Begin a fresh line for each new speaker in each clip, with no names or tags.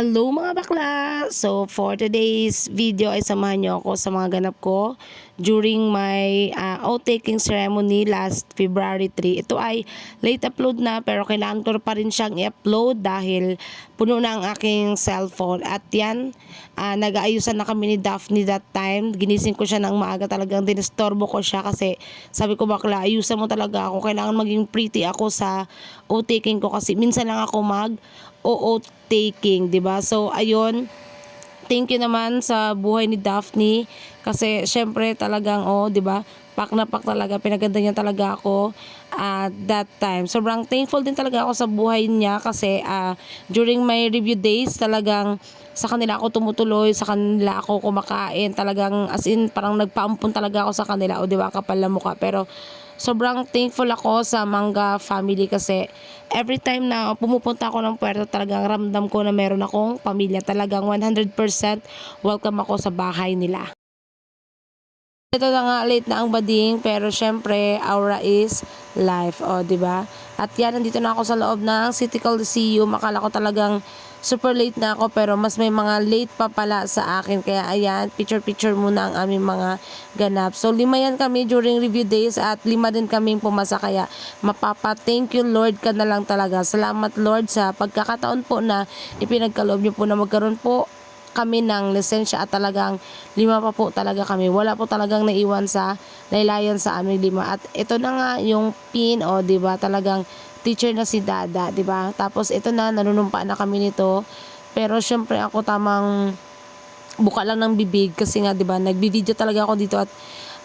Hello mga bakla! So for today's video ay samahan niyo ako sa mga ganap ko during my uh, oath-taking ceremony last February 3. Ito ay late upload na pero kailangan ko pa rin siyang i-upload dahil puno na ang aking cellphone. At yan, uh, nag-aayusan na kami ni Daphne that time. Ginising ko siya ng maaga talagang dinistorbo ko siya kasi sabi ko bakla, ayusan mo talaga ako. Kailangan maging pretty ako sa oath-taking ko kasi minsan lang ako mag o taking, 'di ba? So ayun, thank you naman sa buhay ni Daphne kasi syempre talagang oh, 'di ba? Pak na pak talaga, pinaganda niya talaga ako at that time. Sobrang thankful din talaga ako sa buhay niya kasi uh, during my review days talagang sa kanila ako tumutuloy, sa kanila ako kumakain, talagang as in parang nagpaampun talaga ako sa kanila o 'di ba kapal na mukha. Pero sobrang thankful ako sa Manga family kasi every time na pumupunta ako ng puerto talagang ramdam ko na meron akong pamilya. Talagang 100% welcome ako sa bahay nila. Ito na nga late na ang bading pero syempre aura is life, o oh, di ba? At yan nandito na ako sa loob ng City Coliseum. Akala ko talagang super late na ako pero mas may mga late pa pala sa akin. Kaya ayan, picture-picture muna ang aming mga ganap. So lima yan kami during review days at lima din kaming pumasa. Kaya mapapa thank you Lord ka na lang talaga. Salamat Lord sa pagkakataon po na ipinagkaloob niyo po na magkaroon po kami ng lisensya at talagang lima pa po talaga kami. Wala po talagang naiwan sa laylayan sa aming lima. At ito na nga yung pin o oh, 'di ba talagang teacher na si Dada, 'di ba? Tapos ito na nanunumpa na kami nito. Pero syempre ako tamang buka lang ng bibig kasi nga 'di ba nagbi-video talaga ako dito at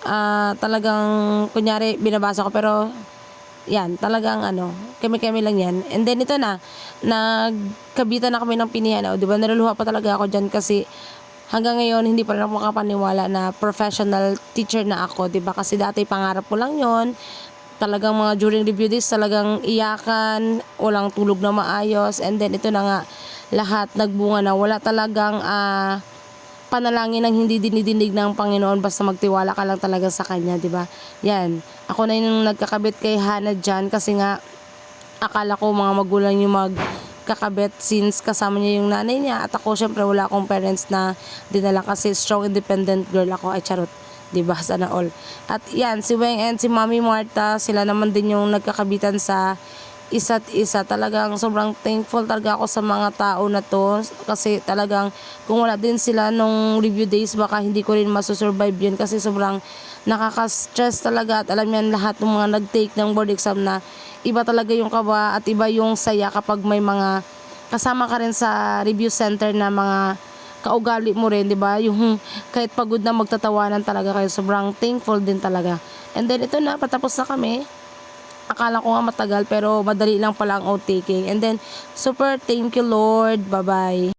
uh, talagang kunyari binabasa ko pero yan, talagang ano, kami-kami lang yan. And then ito na, nagkabitan na kami ng pinihan. O, di ba, naluluha pa talaga ako dyan kasi hanggang ngayon hindi pa rin ako makapaniwala na professional teacher na ako, 'di ba? Kasi dati pangarap ko lang 'yon. Talagang mga during review days talagang iyakan, walang tulog na maayos. And then ito na nga lahat nagbunga na. Wala talagang uh, panalangin ng hindi dinidinig ng Panginoon. Basta magtiwala ka lang talaga sa Kanya, di ba? Yan. Ako na yung nagkakabit kay Hannah dyan kasi nga akala ko mga magulang yung magkakabit since kasama niya yung nanay niya. At ako syempre wala akong parents na dinala kasi strong independent girl ako. Ay charot 'di ba? Sana all. At yan si Weng and si Mami Marta sila naman din yung nagkakabitan sa isa't isa. Talagang sobrang thankful talaga ako sa mga tao na to. Kasi talagang kung wala din sila nung review days baka hindi ko rin masusurvive yun. Kasi sobrang nakaka-stress talaga. At alam yan lahat ng mga nag-take ng board exam na iba talaga yung kaba at iba yung saya kapag may mga kasama ka rin sa review center na mga kaugali mo rin, 'di ba? Yung kahit pagod na magtatawanan talaga kayo, sobrang thankful din talaga. And then ito na, patapos na kami akala ko nga matagal pero madali lang pala ang outtaking. And then, super thank you Lord. Bye-bye.